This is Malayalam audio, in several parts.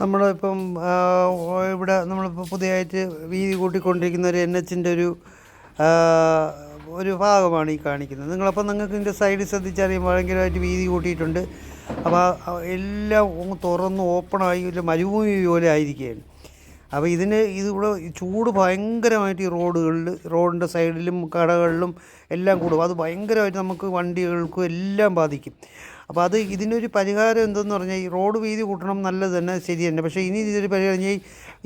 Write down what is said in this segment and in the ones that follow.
നമ്മളിപ്പം ഇവിടെ നമ്മളിപ്പോൾ പുതിയതായിട്ട് വീതി കൂട്ടിക്കൊണ്ടിരിക്കുന്ന ഒരു എൻ എച്ചിന്റെ ഒരു ഒരു ഭാഗമാണ് ഈ കാണിക്കുന്നത്. നിങ്ങളപ്പോൾ നിങ്ങൾക്ക് ഇതിന്റെ സൈഡിൽ ശ്രദ്ധിച്ചറിയാം ഭയങ്കരമായിട്ട് വീതി കൂട്ടിയിട്ടുണ്ട്. അപ്പോൾ എല്ലാം തുറന്ന് ഓപ്പണായി ഒരു മരുഭൂമി പോലെ ആയിരിക്കുകയാണ്. അപ്പോൾ ഇതിന് ഇതിവിടെ ചൂട് ഭയങ്കരമായിട്ട് ഈ റോഡുകളിൽ റോഡിന്റെ സൈഡിലും കടകളിലും എല്ലാം കൂടും. അത് ഭയങ്കരമായിട്ട് നമുക്ക് വണ്ടികൾക്കും എല്ലാം ബാധിക്കും. അപ്പോൾ അത് ഇതിനൊരു പരിഹാരം എന്തെന്ന് പറഞ്ഞാൽ ഈ റോഡ് വീതി കൂട്ടണം നല്ലത് തന്നെ ശരി തന്നെ. പക്ഷേ ഇനി ഇതൊരു പരിഹാരം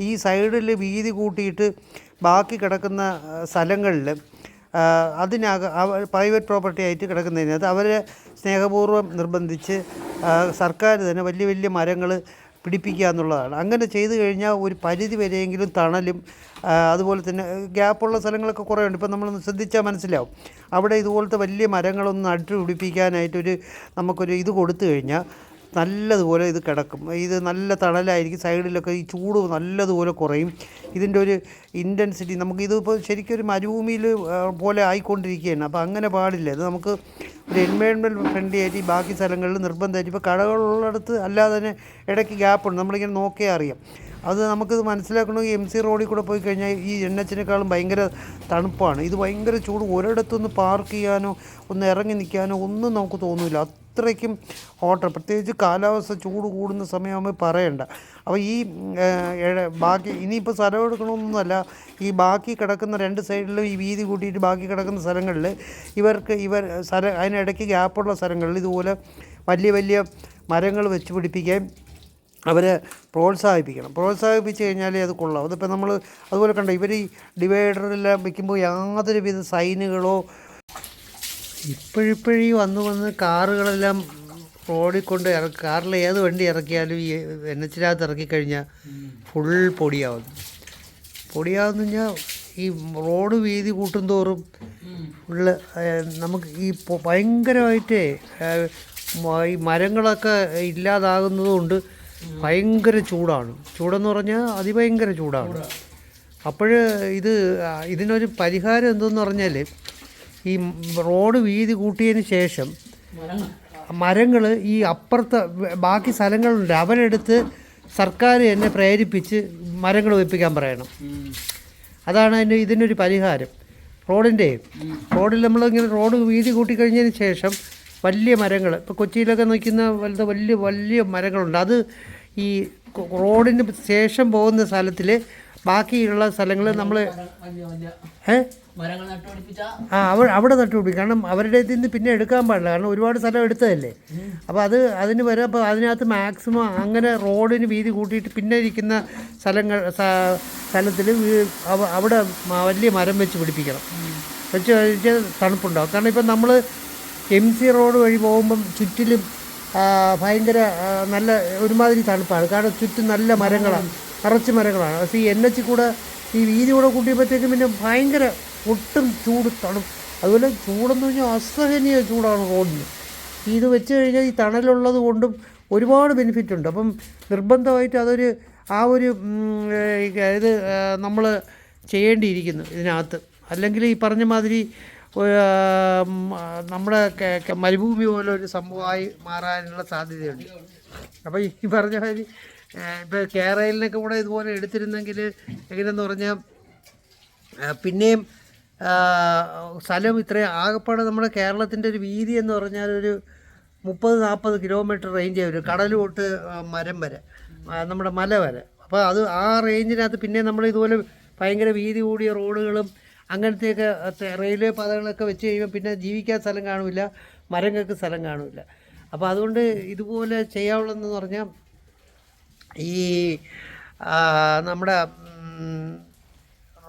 ഈ സൈഡിൽ വീതി കൂട്ടിയിട്ട് ബാക്കി കിടക്കുന്ന സ്ഥലങ്ങളിൽ അതിനക പ്രൈവറ്റ് പ്രോപ്പർട്ടി ആയിട്ട് കിടക്കുന്നതിനകത്ത് അവരെ സ്നേഹപൂർവം നിർബന്ധിച്ച് സർക്കാർ തന്നെ വലിയ വലിയ മരങ്ങൾ പിടിപ്പിക്കുക എന്നുള്ളതാണ്. അങ്ങനെ ചെയ്തു കഴിഞ്ഞാൽ ഒരു പരിധി വരെയെങ്കിലും തണലും അതുപോലെ തന്നെ ഗ്യാപ്പുള്ള സ്ഥലങ്ങളൊക്കെ കുറേ ഉണ്ട്. ഇപ്പം നമ്മളൊന്ന് ശ്രദ്ധിച്ചാൽ മനസ്സിലാവും. അവിടെ ഇതുപോലത്തെ വലിയ മരങ്ങളൊന്നും നട്ടു പിടിപ്പിക്കാനായിട്ടൊരു നമുക്കൊരു ഇത് കൊടുത്തു കഴിഞ്ഞാൽ നല്ലതുപോലെ ഇത് കിടക്കും. ഇത് നല്ല തണലായിരിക്കും സൈഡിലൊക്കെ ഈ ചൂട് നല്ലതുപോലെ കുറയും. ഇതിന്റെ ഒരു ഇന്റൻസിറ്റി നമുക്ക് ഇതിപ്പോൾ ശരിക്കും ഒരു മരുഭൂമിയിൽ പോലെ ആയിക്കൊണ്ടിരിക്കുകയാണ്. അപ്പോൾ അങ്ങനെ പാടില്ല. ഇത് നമുക്ക് ഒരു എൻവയോൺമെന്റ് ഫ്രണ്ട്ലി ആയിട്ട് ബാക്കി സ്ഥലങ്ങളിൽ നിർബന്ധമായിട്ട് ഇപ്പോൾ കടകളുള്ളിടത്ത് അല്ലാതെ തന്നെ ഇടയ്ക്ക് ഗ്യാപ്പുണ്ട് നമ്മളിങ്ങനെ നോക്കിയാൽ അറിയാം. അത് നമുക്കിത് മനസ്സിലാക്കണമെങ്കിൽ എം സി റോഡിൽ കൂടെ പോയി കഴിഞ്ഞാൽ ഈ എൻ എച്ചിനേക്കാളും ഭയങ്കര തണുപ്പാണ്. ഇത് ഭയങ്കര ചൂട്. ഒരിടത്തൊന്ന് പാർക്ക് ചെയ്യാനോ ഒന്ന് ഇറങ്ങി നിൽക്കാനോ ഒന്നും നമുക്ക് തോന്നില്ല അത്രയ്ക്കും ഹോട്ടൽ. പ്രത്യേകിച്ച് കാലാവസ്ഥ ചൂട് കൂടുന്ന സമയമാകുമ്പോൾ പറയണ്ട. അപ്പോൾ ഈ ബാക്കി ഇനിയിപ്പോൾ സ്ഥലം എടുക്കണമെന്നല്ല ഈ ബാക്കി കിടക്കുന്ന രണ്ട് സൈഡിലും ഈ വീതി കൂട്ടിയിട്ട് ബാക്കി കിടക്കുന്ന സ്ഥലങ്ങളിൽ ഇവർക്ക് ഇവർ സ്ഥലം അതിനിടയ്ക്ക് ഗ്യാപ്പുള്ള സ്ഥലങ്ങളിൽ ഇതുപോലെ വലിയ വലിയ മരങ്ങൾ വെച്ച് പിടിപ്പിക്കുകയും അവരെ പ്രോത്സാഹിപ്പിക്കണം. പ്രോത്സാഹിപ്പിച്ച് കഴിഞ്ഞാലേ അത് കൊള്ളാം അതിപ്പോൾ നമ്മൾ അതുപോലെ കണ്ട ഇവർ ഈ ഡിവൈഡറെല്ലാം വയ്ക്കുമ്പോൾ യാതൊരുവിധ സൈനുകളോ ഇപ്പോഴിപ്പോഴീ വന്ന് വന്ന് കാറുകളെല്ലാം റോഡിൽ കൊണ്ട് ഇറക്കി കാറിൽ ഏത് വണ്ടി ഇറക്കിയാലും ഈ എൻ എച്ചിനകത്ത് ഇറക്കിക്കഴിഞ്ഞാൽ ഫുൾ പൊടിയാവുന്നു പൊടിയാവുന്ന കഴിഞ്ഞാൽ ഈ റോഡ് വീതി കൂട്ടും തോറും ഉള്ള നമുക്ക് ഈ ഭയങ്കരമായിട്ടേ ഈ മരങ്ങളൊക്കെ ഇല്ലാതാകുന്നത് കൊണ്ട് ഭയങ്കര ചൂടാണ്. ചൂടെന്ന് പറഞ്ഞാൽ അതിഭയങ്കര ചൂടാണ്. അപ്പോൾ ഇത് ഇതിനൊരു പരിഹാരം എന്തെന്ന് പറഞ്ഞാൽ ഈ റോഡ് വീതി കൂട്ടിയതിന് ശേഷം മരങ്ങൾ ഈ അപ്പുറത്തെ ബാക്കി സ്ഥലങ്ങളുണ്ട്. അവരെടുത്ത് സർക്കാർ എന്നെ പ്രേരിപ്പിച്ച് മരങ്ങൾ വെപ്പിക്കാൻ പറയണം. അതാണ് അതിന്റെ ഇതിനൊരു പരിഹാരം. റോഡിന്റെ റോഡിൽ നമ്മളിങ്ങനെ റോഡ് വീതി കൂട്ടിക്കഴിഞ്ഞതിന് ശേഷം വലിയ മരങ്ങൾ. ഇപ്പോൾ കൊച്ചിയിലൊക്കെ നിൽക്കുന്ന വലുത് വലിയ വലിയ മരങ്ങളുണ്ട്. അത് ഈ റോഡിന് ശേഷം പോകുന്ന സ്ഥലത്തിൽ ബാക്കിയുള്ള സ്ഥലങ്ങൾ നമ്മൾ ഏ? ആ അവ അവിടെ നട്ടുപിടിക്കും കാരണം അവരുടെ ഇതിൽ നിന്ന് പിന്നെ എടുക്കാൻ പാടില്ല. കാരണം ഒരുപാട് സ്ഥലം എടുത്തതല്ലേ. അപ്പോൾ അത് അതിന് വരെ അപ്പോൾ അതിനകത്ത് മാക്സിമം അങ്ങനെ റോഡിന് വീതി കൂട്ടിയിട്ട് പിന്നെ ഇരിക്കുന്ന സ്ഥലങ്ങൾ സ്ഥലത്തിൽ അവിടെ വലിയ മരം വെച്ച് പിടിപ്പിക്കണം. വെച്ച് കഴിച്ചാൽ തണുപ്പുണ്ടാവും. കാരണം ഇപ്പം നമ്മൾ എം സി റോഡ് വഴി പോകുമ്പം ചുറ്റിലും ഭയങ്കര നല്ല ഒരുമാതിരി തണുപ്പാണ്. കാരണം ചുറ്റും നല്ല മരങ്ങളാണ്. നിറച്ച് മരങ്ങളാണ്. പക്ഷേ ഈ എൻ എച്ച് കൂടെ ഈ വീതി കൂടെ കൂട്ടിയപ്പോഴത്തേക്കും പിന്നെ ഭയങ്കര ഒട്ടും ചൂട് തണുപ്പ്. അതുപോലെ ചൂടെന്ന് പറഞ്ഞാൽ അസഹനീയ ചൂടാണ് റോഡിന്. ഇത് വെച്ച് കഴിഞ്ഞാൽ ഈ തണലുള്ളത് കൊണ്ടും ഒരുപാട് ബെനിഫിറ്റ് ഉണ്ട്. അപ്പം നിർബന്ധമായിട്ട് അതൊരു ആ ഒരു ഇത് നമ്മൾ ചെയ്യേണ്ടിയിരിക്കുന്നു ഇതിനകത്ത്. അല്ലെങ്കിൽ ഈ പറഞ്ഞ മാതിരി നമ്മുടെ മരുഭൂമി പോലെ ഒരു സംഭവമായി മാറാനുള്ള സാധ്യതയുണ്ട്. അപ്പോൾ ഈ പറഞ്ഞ മാതിരി ഇപ്പോൾ കേരളിനൊക്കെ കൂടെ ഇതുപോലെ എടുത്തിരുന്നെങ്കിൽ എങ്ങനെയെന്ന് പറഞ്ഞാൽ പിന്നെയും സ്ഥലം ഇത്രയും ആകപ്പാടെ നമ്മുടെ കേരളത്തിന്റെ ഒരു വീതി എന്ന് പറഞ്ഞാൽ ഒരു മുപ്പത് നാൽപ്പത് കിലോമീറ്റർ റേഞ്ച് വരും കടൽ തൊട്ട് മരം വരെ നമ്മുടെ മല വരെ. അപ്പോൾ അത് ആ റേഞ്ചിനകത്ത് പിന്നെ നമ്മൾ ഇതുപോലെ ഭയങ്കര വീതി കൂടിയ റോഡുകളും അങ്ങനത്തെയൊക്കെ റെയിൽവേ പാതകളൊക്കെ വെച്ച് കഴിയുമ്പോൾ പിന്നെ ജീവിക്കാൻ സ്ഥലം കാണില്ല മരങ്ങൾക്ക് സ്ഥലം കാണില്ല. അപ്പോൾ അതുകൊണ്ട് ഇതുപോലെ ചെയ്യാവുള്ളതെന്ന് പറഞ്ഞാൽ ഈ നമ്മുടെ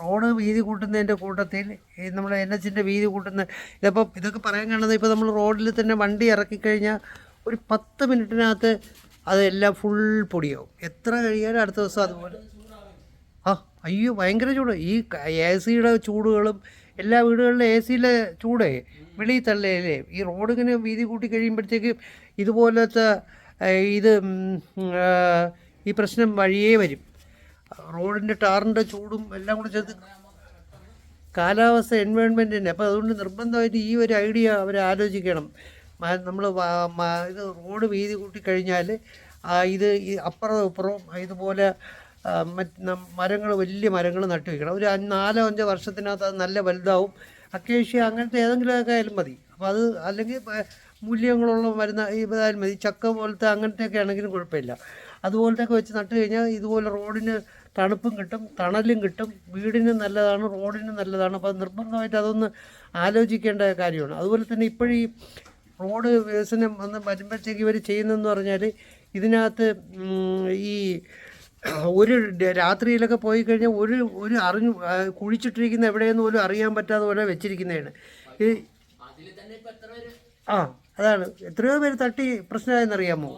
റോഡ് വീതി കൂട്ടുന്നതിന്റെ കൂട്ടത്തിൽ നമ്മുടെ എൻ എച്ചിന്റെ വീതി കൂട്ടുന്ന ഇതിപ്പോൾ ഇതൊക്കെ പറയാൻ കാണുന്നത് ഇപ്പോൾ നമ്മൾ റോഡിൽ തന്നെ വണ്ടി ഇറക്കിക്കഴിഞ്ഞാൽ ഒരു പത്ത് മിനിറ്റിനകത്ത് അതെല്ലാം ഫുൾ പൊടിയാവും. എത്ര കഴിയാലും അടുത്ത ദിവസം അതുപോലെ അയ്യോ ഭയങ്കര ചൂട്. ഈ എ സിയുടെ ചൂടുകളും എല്ലാ വീടുകളിലും എ സിയിലെ ചൂടേ. വെളിയിൽ തള്ളയല്ലേ ഈ റോഡ് ഇങ്ങനെ വീതി കൂട്ടി കഴിയുമ്പോഴത്തേക്ക് ഇതുപോലത്തെ ഇത് ഈ പ്രശ്നം വഴിയേ വരും. റോഡിന്റെ ടാറിന്റെ ചൂടും എല്ലാം കൂടെ ചേർത്ത് കാലാവസ്ഥ എൻവയോൺമെന്റ് തന്നെ അപ്പോൾ അതുകൊണ്ട് നിർബന്ധമായിട്ട് ഈ ഒരു ഐഡിയ അവർ ആലോചിക്കണം. നമ്മൾ ഇത് റോഡ് വീതി കൂട്ടി കഴിഞ്ഞാൽ ഇത് ഈ അപ്പുറവും ഇപ്പുറവും ഇതുപോലെ മറ്റ് മരങ്ങൾ വലിയ മരങ്ങൾ നട്ടു വയ്ക്കണം ഒരു നാലോ അഞ്ചോ വർഷത്തിനകത്ത് അത് നല്ല വലുതാവും. അക്കേഷ്യ അങ്ങനത്തെ ഏതെങ്കിലുമൊക്കെ ആയാലും മതി. അപ്പോൾ അത് അല്ലെങ്കിൽ മൂല്യങ്ങളുള്ള മരുന്ന് ഇതായാലും മതി. ചക്ക പോലത്തെ അങ്ങനത്തെയൊക്കെ ആണെങ്കിലും കുഴപ്പമില്ല. അതുപോലത്തെയൊക്കെ വെച്ച് നട്ട് കഴിഞ്ഞാൽ ഇതുപോലെ റോഡിന് തണുപ്പും കിട്ടും തണലും കിട്ടും. വീടിന് നല്ലതാണ് റോഡിന് നല്ലതാണ്. അപ്പോൾ നിർബന്ധമായിട്ട് അതൊന്ന് ആലോചിക്കേണ്ട കാര്യമാണ്. അതുപോലെ തന്നെ ഇപ്പോഴീ റോഡ് വികസനം വന്ന് വരുമ്പോഴത്തേക്ക് ഇവർ ചെയ്യുന്നതെന്ന് പറഞ്ഞാൽ ഇതിനകത്ത് ഈ ഒരു രാത്രിയിലൊക്കെ പോയി കഴിഞ്ഞാൽ ഒരു ഒരു അറിഞ്ഞു കുഴിച്ചിട്ടിരിക്കുന്ന എവിടെയെന്ന് പോലും അറിയാൻ പറ്റാതെ പോലെ വെച്ചിരിക്കുന്നതാണ്. ഈ ആ അതാണ്. എത്രയോ പേര് തട്ടി പ്രശ്നമായെന്നറിയാമോ?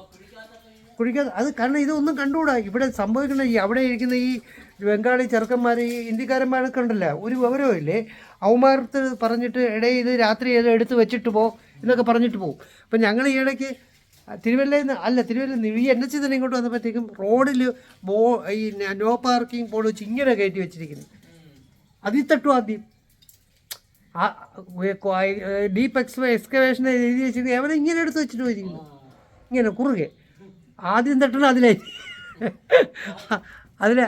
കുഴിക്കാതെ അത് കാരണം ഇതൊന്നും കണ്ടുകൂടാ. ഇവിടെ സംഭവിക്കുന്ന ഈ അവിടെ ഇരിക്കുന്ന ഈ ബംഗാളി ചെറുക്കന്മാർ ഈ ഇന്ത്യക്കാരന്മാരൊക്കെ ഉണ്ടല്ലോ ഒരു വിവരവും ഇല്ലേ അവന്മാർക്ക് പറഞ്ഞിട്ട് ഇടയിൽ രാത്രി ഏതോ എടുത്ത് വെച്ചിട്ട് പോ എന്നൊക്കെ പറഞ്ഞിട്ട് പോകും അപ്പം ഞങ്ങൾ ഈ ഇടയ്ക്ക് തിരുവല്ലയിൽ നിന്ന് അല്ല തിരുവല്ല നിന്ന് ഈ എൻ എച്ച് തന്നെ ഇങ്ങോട്ട് വന്നപ്പോഴത്തേക്കും റോഡിൽ ബോ ഈ നോ പാർക്കിംഗ് ബോർഡ് വെച്ച് ഇങ്ങനെ കയറ്റി വെച്ചിരിക്കുന്നത് അതിൽ തട്ടു ആദ്യം. ആ ഡീപ്പ് എക്സ് എക്സ്കവേഷൻ എഴുതി വെച്ചിരിക്കുന്നത് എവിടെ ഇങ്ങനെ എടുത്ത് വെച്ചിട്ട് പോയിരിക്കുന്നു. ഇങ്ങനെ കുറുകെ. ആദ്യം തട്ടണം അതിലെ. ഇവിടെ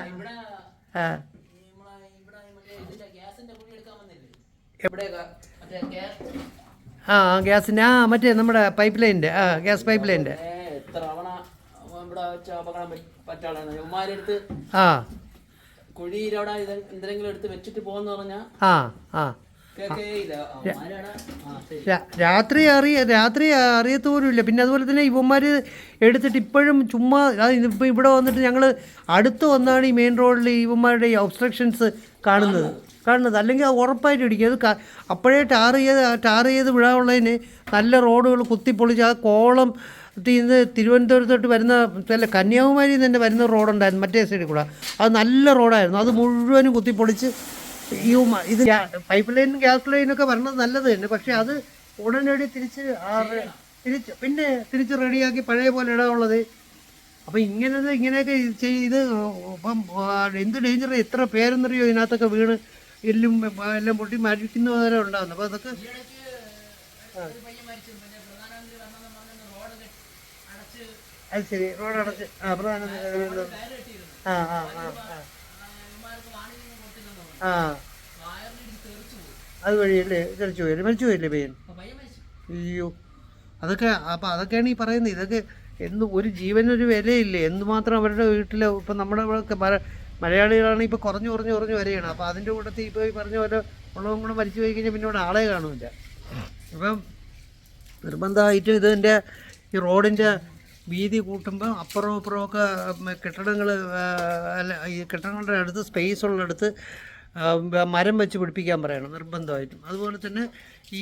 ആ ആ ഗ്യാസിന്റെ ആ മറ്റേ നമ്മുടെ പൈപ്പ് ലൈനിന്റെ ആ ഗ്യാസ് പൈപ്പ് ലൈനിന്റെ ആ. കുഴിയിലവിടെ ഇത് എന്തെങ്കിലും എടുത്ത് വെച്ചിട്ട് ആ ആ. രാത്രി അറിയ രാത്രി അറിയത്ത് ഇല്ല. പിന്നെ അതുപോലെ തന്നെ ഇവന്മാർ എടുത്തിട്ട് ഇപ്പോഴും ചുമ്മാ ഇപ്പം ഇവിടെ വന്നിട്ട് ഞങ്ങൾ അടുത്ത് വന്നാണ് ഈ മെയിൻ റോഡിൽ ഇവന്മാരുടെ ഈ ഒബ്സ്ട്രക്ഷൻസ് കാണുന്നത്. കാണുന്നത്. അല്ലെങ്കിൽ അത് ഉറപ്പായിട്ട് ഇടിക്കും. അത് അപ്പോഴേ ടാർ ചെയ്ത് ടാർ ചെയ്ത് വിടാനുള്ളതിന് നല്ല റോഡുകൾ കുത്തിപ്പൊളിച്ച് ആ കോളം ഇന്ന് തിരുവനന്തപുരത്തോട്ട് വരുന്ന അല്ല കന്യാകുമാരി തന്നെ വരുന്ന റോഡുണ്ടായിരുന്നു മറ്റേ സൈഡിൽ കൂടെ. അത് നല്ല റോഡായിരുന്നു. അത് മുഴുവനും കുത്തിപ്പൊളിച്ച് ഈ ഇത് പൈപ്പ് ലൈൻ ഗ്യാസ് ലൈനൊക്കെ വരണത് നല്ലത് തന്നെ. പക്ഷെ അത് ഉടനടി തിരിച്ച് തിരിച്ച് പിന്നെ തിരിച്ച് റെഡിയാക്കി പഴയ പോലെ ഇടാനുള്ളത്. അപ്പം ഇങ്ങനത് ഇങ്ങനെയൊക്കെ ചെയ്ത് ഇപ്പം എന്ത് ഡേഞ്ചർ എത്ര പേരെന്നറിയോ ഇതിനകത്തൊക്കെ വീണ് എല്ലും എല്ലാം പൊട്ടി മരിക്കുന്ന വരെ ഉണ്ടാകുന്നു അപ്പോൾ അതൊക്കെ അത് ശരി. റോഡ് അടച്ച് ആ പ്രധാനമന്ത്രി ആ ആ ആ ആ. അത് വഴിയല്ലേ തെറിച്ചു പോയല്ലേ മരിച്ചു പോയല്ലേ പയ്യൻ? അയ്യോ. അതൊക്കെ അപ്പം അതൊക്കെയാണ് ഈ പറയുന്നത്. ഇതൊക്കെ എന്ത് ഒരു ജീവനൊരു വിലയില്ലേ? എന്തുമാത്രം അവരുടെ വീട്ടിൽ ഇപ്പം നമ്മുടെ മല- മലയാളികളാണ് ഇപ്പോൾ കുറഞ്ഞു കുറഞ്ഞു കുറഞ്ഞു വരികയാണ്. അപ്പോൾ അതിന്റെ കൂട്ടത്തിൽ ഇപ്പോൾ ഈ പറഞ്ഞ പോലെ ഉള്ളതും കൂടെ മരിച്ചു പോയി കഴിഞ്ഞാൽ പിന്നെ ഇവിടെ ആളെ കാണൂല അപ്പം നിർബന്ധമായിട്ടും ഇതിന്റെ ഈ റോഡിന്റെ വീതി കൂട്ടുമ്പോൾ അപ്പുറവും ഒക്കെ കെട്ടിടങ്ങൾ അല്ല ഈ കെട്ടിടങ്ങളുടെ അടുത്ത് സ്പേസ് ഉള്ളിടത്ത് മരം വെച്ച് പിടിപ്പിക്കാൻ പറയണം നിർബന്ധമായിട്ടും. അതുപോലെ തന്നെ ഈ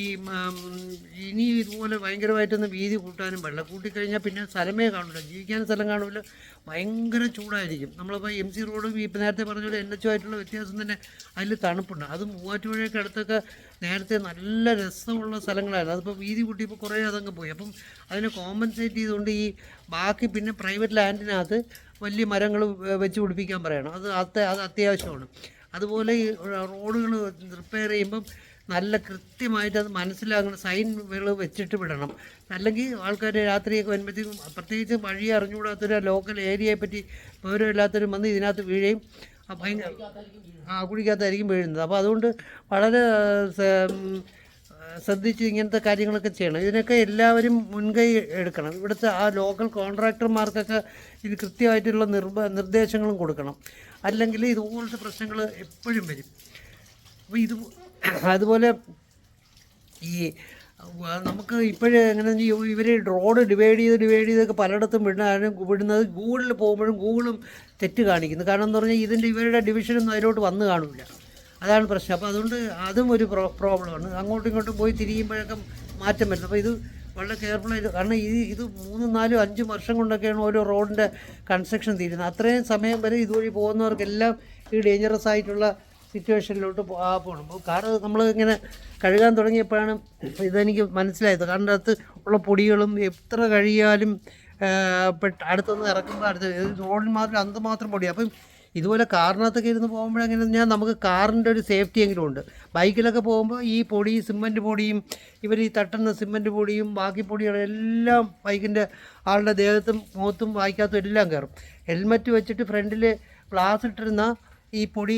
ഇനി ഇതുപോലെ ഭയങ്കരമായിട്ടൊന്ന് വീതി കൂട്ടാനും പാടില്ല കൂട്ടിക്കഴിഞ്ഞാൽ പിന്നെ സ്ഥലമേ കാണില്ല ജീവിക്കാൻ സ്ഥലം കാണില്ല ഭയങ്കര ചൂടായിരിക്കും. നമ്മളിപ്പോൾ എം സി റോഡും ഇപ്പം നേരത്തെ പറഞ്ഞ പോലെ എൻ എച്ച് ആയിട്ടുള്ള വ്യത്യാസം തന്നെ അതിൽ തണുപ്പുണ്ട്. അത് മൂവാറ്റുപുഴയൊക്കെ അടുത്തൊക്കെ നേരത്തെ നല്ല രസമുള്ള സ്ഥലങ്ങളായിരുന്നു. അതിപ്പോൾ വീതി കൂട്ടിയപ്പോൾ കുറേ അതങ്ങ് പോയി. അപ്പം അതിനെ കോമ്പൻസേറ്റ് ചെയ്തുകൊണ്ട് ഈ ബാക്കി പിന്നെ പ്രൈവറ്റ് ലാൻഡിനകത്ത് വലിയ മരങ്ങൾ വെച്ച് പിടിപ്പിക്കാൻ പറയണം. അത് അത് അത്യാവശ്യമാണ്. അതുപോലെ ഈ റോഡുകൾ റിപ്പയർ ചെയ്യുമ്പം നല്ല കൃത്യമായിട്ട് അത് മനസ്സിലാകുന്ന സൈനുകൾ വെച്ചിട്ട് വിടണം. അല്ലെങ്കിൽ ആൾക്കാർ രാത്രിയൊക്കെ വരുമ്പോഴത്തേക്കും പ്രത്യേകിച്ച് വഴി അറിഞ്ഞുകൂടാത്തൊരു ലോക്കൽ ഏരിയയെ പറ്റി വിവരമില്ലാത്തവരും വന്ന് ഇതിനകത്ത് വീഴുകയും ഭയങ്കര ആ കുഴിക്കകത്തായിരിക്കും വീഴുന്നത്. അപ്പോൾ അതുകൊണ്ട് വളരെ ശ്രദ്ധിച്ച് ഇങ്ങനത്തെ കാര്യങ്ങളൊക്കെ ചെയ്യണം. ഇതിനൊക്കെ എല്ലാവരും മുൻകൈ എടുക്കണം. ഇവിടുത്തെ ആ ലോക്കൽ കോൺട്രാക്ടർമാർക്കൊക്കെ ഇത് കൃത്യമായിട്ടുള്ള നിർബ നിർദ്ദേശങ്ങളും കൊടുക്കണം. അല്ലെങ്കിൽ ഇതുപോലത്തെ പ്രശ്നങ്ങൾ എപ്പോഴും വരും. അപ്പോൾ ഇത് അതുപോലെ ഈ നമുക്ക് ഇപ്പോഴേ എങ്ങനെ ഇവർ റോഡ് ഡിവൈഡ് ചെയ്ത് ഡിവൈഡ് ചെയ്തൊക്കെ പലയിടത്തും വിടാനും വിടുന്നത് ഗൂഗിളിൽ പോകുമ്പോഴും ഗൂഗിളും തെറ്റ് കാണിക്കുന്നു. കാരണം എന്ന് പറഞ്ഞാൽ ഇതിന്റെ ഇവരുടെ ഡിവിഷനൊന്നും അതിലോട്ട് വന്ന് കാണില്ല. അതാണ് പ്രശ്നം. അപ്പോൾ അതുകൊണ്ട് അതും ഒരു പ്രോ പ്രോബ്ലമാണ് അങ്ങോട്ടും ഇങ്ങോട്ടും പോയി തിരിയുമ്പോഴൊക്കെ മാറ്റം വരുന്നത് അപ്പോൾ ഇത് വളരെ കെയർഫുള്ളായിട്ട് കാരണം ഇത് ഇത് മൂന്നും നാലും അഞ്ചും വർഷം കൊണ്ടൊക്കെയാണ് ഓരോ റോഡിന്റെ കൺസ്ട്രക്ഷൻ തീരുന്നത്. അത്രയും സമയം വരെ ഇതുവഴി പോകുന്നവർക്കെല്ലാം ഈ ഡേഞ്ചറസ് ആയിട്ടുള്ള സിറ്റുവേഷനിലോട്ട് പോകണം കാർ നമ്മൾ ഇങ്ങനെ കഴുകാൻ തുടങ്ങിയപ്പോഴാണ് ഇതെനിക്ക് മനസ്സിലായത്. കാരണം അകത്ത് ഉള്ള പൊടികളും എത്ര കഴിയാലും അടുത്തൊന്ന് ഇറക്കുമ്പോൾ അടുത്ത് റോഡിൽ മാത്രം അന്ത് മാത്രം പൊടി അപ്പം ഇതുപോലെ കാറിനകത്തൊക്കെ ഇരുന്ന് പോകുമ്പോഴെങ്ങനെ ഞാൻ നമുക്ക് കാറിന്റെ ഒരു സേഫ്റ്റി എങ്കിലും ഉണ്ട്. ബൈക്കിലൊക്കെ പോകുമ്പോൾ ഈ പൊടി സിമന്റ് പൊടിയും ഇവർ ഈ തട്ടുന്ന സിമന്റ് പൊടിയും ബാക്കി പൊടികളും എല്ലാം ബൈക്കിന്റെ ആളുടെ ദേഹത്തും മുഖത്തും വായിക്കാത്തും എല്ലാം കയറും. ഹെൽമറ്റ് വെച്ചിട്ട് ഫ്രണ്ടിൽ ഗ്ലാസ് ഇട്ടിരുന്ന ഈ പൊടി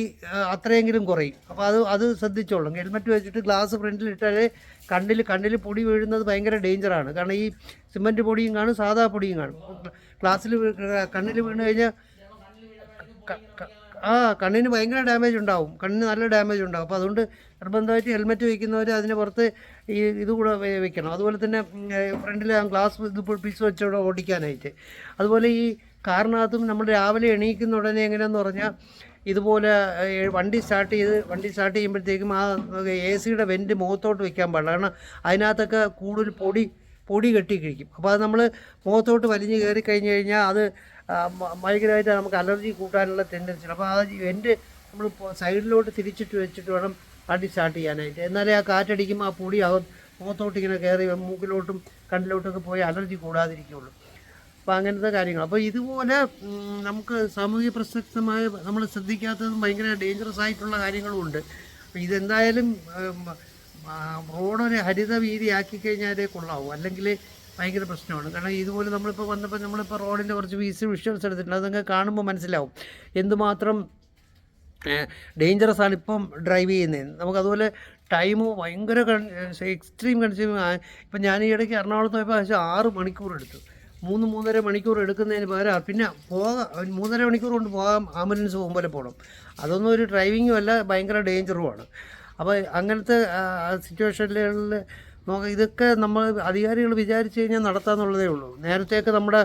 അത്രയെങ്കിലും കുറയും. അപ്പോൾ അത് അത് ശ്രദ്ധിച്ചോളും ഹെൽമെറ്റ് വെച്ചിട്ട് ഗ്ലാസ് ഫ്രണ്ടിൽ ഇട്ടാൽ കണ്ണിൽ കണ്ണിൽ പൊടി വീഴുന്നത് ഭയങ്കര ഡേഞ്ചറാണ്. കാരണം ഈ സിമന്റ് പൊടിയും കാണും സാധാ പൊടിയും കാണും. ഗ്ലാസ്സിൽ കണ്ണിൽ വീണ് കഴിഞ്ഞാൽ ആ കണ്ണിന് ഭയങ്കര ഡാമേജ് ഉണ്ടാവും. കണ്ണിന് നല്ല ഡാമേജ് ഉണ്ടാവും. അപ്പോൾ അതുകൊണ്ട് നിർബന്ധമായിട്ട് ഹെൽമെറ്റ് വയ്ക്കുന്നവർ അതിന് പുറത്ത് ഈ ഇത് കൂടെ വെക്കണം. അതുപോലെ തന്നെ ഫ്രണ്ടിൽ ആ ഗ്ലാസ് ഇത് പീസ് വെച്ചോടെ ഓടിക്കാനായിട്ട്. അതുപോലെ ഈ കാറിനകത്തും നമ്മൾ രാവിലെ എണീക്കുന്ന ഉടനെ എങ്ങനെയാണെന്ന് പറഞ്ഞാൽ ഇതുപോലെ വണ്ടി സ്റ്റാർട്ട് ചെയ്ത് വണ്ടി സ്റ്റാർട്ട് ചെയ്യുമ്പോഴത്തേക്കും ആ എ സിയുടെ വെന്റ് മുഖത്തോട്ട് വെക്കാൻ പാടില്ല. കാരണം അതിനകത്തൊക്കെ കൂടുതൽ പൊടി പൊടി കെട്ടി കഴിക്കും. അപ്പോൾ അത് നമ്മൾ മുഖത്തോട്ട് വലിഞ്ഞ് കയറി കഴിഞ്ഞ് കഴിഞ്ഞാൽ അത് ഭയങ്കരമായിട്ട് നമുക്ക് അലർജി കൂട്ടാനുള്ള ടെൻഡൻസി അപ്പോൾ ആ എന്റെ നമ്മൾ സൈഡിലോട്ട് തിരിച്ചിട്ട് വെച്ചിട്ട് വേണം വണ്ടി സ്റ്റാർട്ട് ചെയ്യാനായിട്ട്. എന്നാലേ ആ കാറ്റടിക്കുമ്പോൾ ആ പൊടി അകത്ത് മുഖത്തോട്ട് ഇങ്ങനെ കയറി മൂക്കിലോട്ടും കണ്ണിലോട്ടൊക്കെ പോയി അലർജി കൂടാതിരിക്കുള്ളൂ. അപ്പോൾ അങ്ങനത്തെ കാര്യങ്ങൾ അപ്പോൾ ഇതുപോലെ നമുക്ക് സാമൂഹ്യ പ്രസക്തമായ നമ്മൾ ശ്രദ്ധിക്കാത്തതും ഭയങ്കര ഡേഞ്ചറസ് ആയിട്ടുള്ള കാര്യങ്ങളും ഉണ്ട്. അപ്പോൾ ഇതെന്തായാലും റോഡൊരു ഹരിത വീതി ആക്കി കഴിഞ്ഞാലേ കൊള്ളാവൂ. അല്ലെങ്കിൽ ഭയങ്കര പ്രശ്നമാണ്. കാരണം ഇതുപോലെ നമ്മളിപ്പോൾ വന്നപ്പോൾ നമ്മളിപ്പോൾ റോഡിന്റെ കുറച്ച് വീസ് വിഷ്വൽസ് എടുത്തിട്ടുണ്ട്. അതൊക്കെ കാണുമ്പോൾ മനസ്സിലാവും. എന്തുമാത്രം ഡേഞ്ചറസ് ആണ് ഇപ്പം ഡ്രൈവ് ചെയ്യുന്നത് നമുക്ക് അതുപോലെ ടൈം ഭയങ്കര എക്സ്ട്രീം കൺസ്യൂമിങ് ഇപ്പം ഞാൻ ഈ ഇടയ്ക്ക് എറണാകുളത്ത് പോയപ്പോൾ ഏകദേശം ആറ് മണിക്കൂർ എടുത്തു. മൂന്ന് മൂന്നര മണിക്കൂർ എടുക്കുന്നതിന് പകരം പിന്നെ പോകാം മൂന്നര മണിക്കൂർ കൊണ്ട് പോകാം ആംബുലൻസ് പോകുമ്പോൾ പോകണം അതൊന്നും ഒരു ഡ്രൈവിങ്ങും അല്ല ഭയങ്കര ഡേഞ്ചറുമാണ് അപ്പോൾ അങ്ങനത്തെ സിറ്റുവേഷനുകളിൽ നോക്കാം ഇതൊക്കെ നമ്മൾ അധികാരികൾ വിചാരിച്ചു കഴിഞ്ഞാൽ നടത്താമെന്നുള്ളതേ ഉള്ളൂ. നേരത്തെയൊക്കെ നമ്മുടെ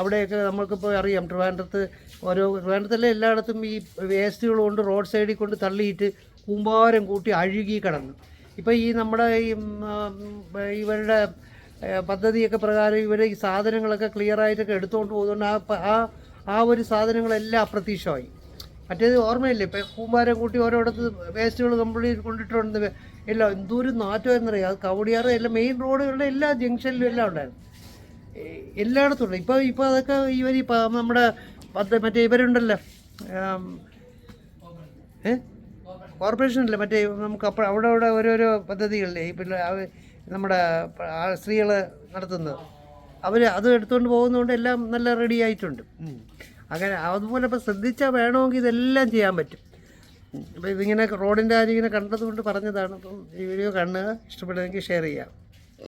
അവിടെയൊക്കെ നമുക്കിപ്പോൾ അറിയാം ട്രിവാൻഡ്രത്ത് ഓരോ ട്രിവാൻഡ്രത്തിലെ എല്ലായിടത്തും ഈ വേസ്റ്റുകൾ കൊണ്ട് റോഡ് സൈഡിൽ കൊണ്ട് തള്ളിയിട്ട് കൂമ്പാരം കൂട്ടി അഴുകി കിടന്നു. ഇപ്പോൾ ഈ നമ്മുടെ ഈ ഇവരുടെ പദ്ധതിയൊക്കെ പ്രകാരം ഇവർ ഈ സാധനങ്ങളൊക്കെ ക്ലിയറായിട്ടൊക്കെ എടുത്തുകൊണ്ട് പോകുന്നതുകൊണ്ട് ആ ആ ആ ഒരു സാധനങ്ങളെല്ലാം അപ്രത്യക്ഷമായി മറ്റേത് ഓർമ്മയില്ലേ? ഇപ്പം കൂമ്പാരെ കൂട്ടി ഓരോടത്ത് വേസ്റ്റുകൾ കംപ്ലീറ്റ് കൊണ്ടിട്ടുണ്ട് എല്ലാം എന്തോരം നാറ്റമായിരുന്നറിയാം അത് കവടിയാറ് എല്ലാം മെയിൻ റോഡുകളുടെ എല്ലാ ജംഗ്ഷനിലും എല്ലാം ഉണ്ടായിരുന്നു. എല്ലായിടത്തും ഉണ്ട്. ഇപ്പോൾ ഇപ്പോൾ അതൊക്കെ ഇവർ ഇപ്പം നമ്മുടെ പത്ത് മറ്റേ ഇവരുണ്ടല്ലോ. ഏ? കോർപ്പറേഷനല്ലേ? മറ്റേ നമുക്ക് അപ്പോൾ അവിടെ അവിടെ ഓരോരോ പദ്ധതികളില്ലേ? ഇപ്പം നമ്മുടെ സ്ത്രീകൾ നടത്തുന്നത്. അവർ അത് എടുത്തുകൊണ്ട് പോകുന്നതുകൊണ്ട് എല്ലാം നല്ല റെഡി ആയിട്ടുണ്ട്. അങ്ങനെ അതുപോലെ ഇപ്പോൾ ശ്രദ്ധിച്ചാൽ വേണമെങ്കിൽ ഇതെല്ലാം ചെയ്യാൻ പറ്റും. അപ്പോൾ ഇതിങ്ങനെ റോഡിന്റെ കാര്യം ഇങ്ങനെ കണ്ടതുകൊണ്ട് പറഞ്ഞതാണ്. അപ്പം ഈ വീഡിയോ കാണുക ഇഷ്ടപ്പെടുകയാണെങ്കിൽ ഷെയർ ചെയ്യാം